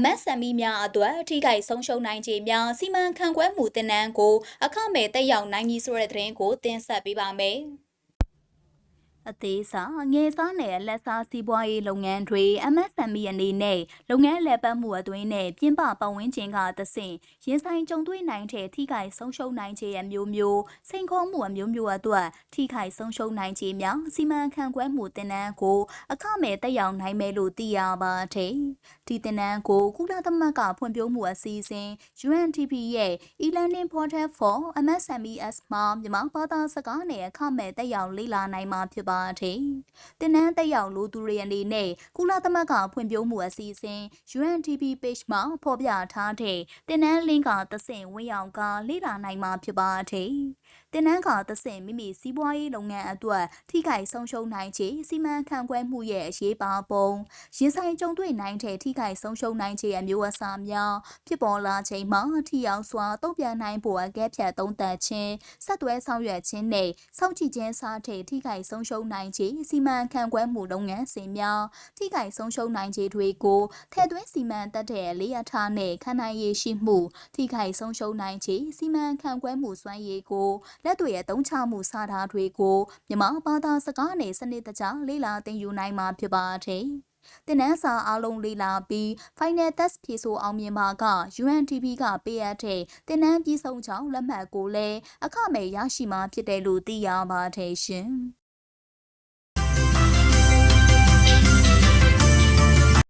MSME များအတွက်ထိခိုက်ဆုံးရှုံးနိုင်ခြေများစီမံခန့်ခွဲမှုတင်နန်းကိုအခမဲ့တက်ရောက်နိုင်ပြီဆိုတဲ့သတင်းကိုတင်ဆက်ပေးပါမယ်။အသေးစားငယ်စားနယ်လက်စားစီးပွားရေးလုပ်ငန်းတွေ MSME အနေနဲ့လုပ်ငန်းလည်ပတ်မှုအတွင်းနဲ့ပြင်ပပတ်ဝန်းကျင်ကသဆင့်ရင်ဆိုင်ကြုံတွေ့နိုင်တဲ့ထိခိုက်ဆုံးရှုံးနိုင်ခြေအမျိုးမျိုးစိန်ခေါ်မှုအမျိုးမျိုးအတွက်ထိခိုက်ဆုံးရှုံးနိုင်ခြေများစီမံခန့်ခွဲမှုတင်နန်းကိုအခမဲ့တက်ရောက်နိုင်မယ်လို့သိရပါတယ်။ဒီတင်နန်းကိုကုလသမဂ္ဂဖွံ့ဖြိုးမှုအစီအစဉ် UNDP ရဲ့ e-learning portal for MSMEs မှာမြန်မာဘာသာစကားနဲ့အခမဲ့တက်ရောက်လေ့လာနိုင်မှာဖြစ်ပါတယ်။တင်နန်းတက်ရောက်လို့သူတွေအနေနဲ့ကုလသမဂ္ဂဖွံ့ဖြိုးမှုအစီအစဉ် UNDP page မှာဖော်ပြထားတဲ့တင်နန်း link ကသစင်ဝင်ရောက်ကလေ့လာနိုင်မှာဖြစ်ပါတယ်။တင်နန်းကသစင်မိမိစီးပွားရေးလုပ်ငန်းအတွက်ထိခိုက်ဆုံးရှုံးနိုင်ခြေစီမံခန့်ခွဲမှုရဲ့အရေးပါပုံရင်ဆိုင်ကြုံတွေ့နိုင်တဲ့ထိခိုက်ဆုံးရှုံးနိုင်ခြေအမျိုးအစားများဖြစ်ပေါ်လာချိန်မှာထိရောက်စွာတုံ့ပြန်နိုင်ဖို့အကဲဖြတ်သုံးသပ်ခြင်းဆက်သွဲဆောင်ရွက်ခြင်းနဲ့စောင့်ကြည့်ခြင်းစားတဲ့ထိခိုက်ဆုံးရှုံးနိုင်ခြေစီမံခန့်ခွဲမှုလုပ်ငန်းစဉ်များထိခိုက်ဆုံးရှုံးနိုင်ခြေတွေကိုထည့်သွင်းစီမံတတ်တဲ့လေးအထားနဲ့ခန္ဓာရည်ရှိမှုထိခိုက်ဆုံးရှုံးနိုင်ခြေစီမံခန့်ခွဲမှုစွမ်းရည်ကိုလက်တွေအသုံးချမှုစတာတွေကိုမြန်မာဘာသာစကားနဲ့စနစ်တကျလေ့လာသင်ယူနိုင်မှာဖြစ်ပါတယ်။ တင်နန်းစာအားလုံးလေးလာပြီး Final Test ဖြေဆိုအောင်မြင်ပါက UNTP ကပေးအပ်တဲ့တင်နန်းပြီးဆုံးကြောင်းလက်မှတ်ကိုလည်းအခမဲ့ရရှိမှာဖြစ်တယ်လို့သိရပါတယ်ရှင်။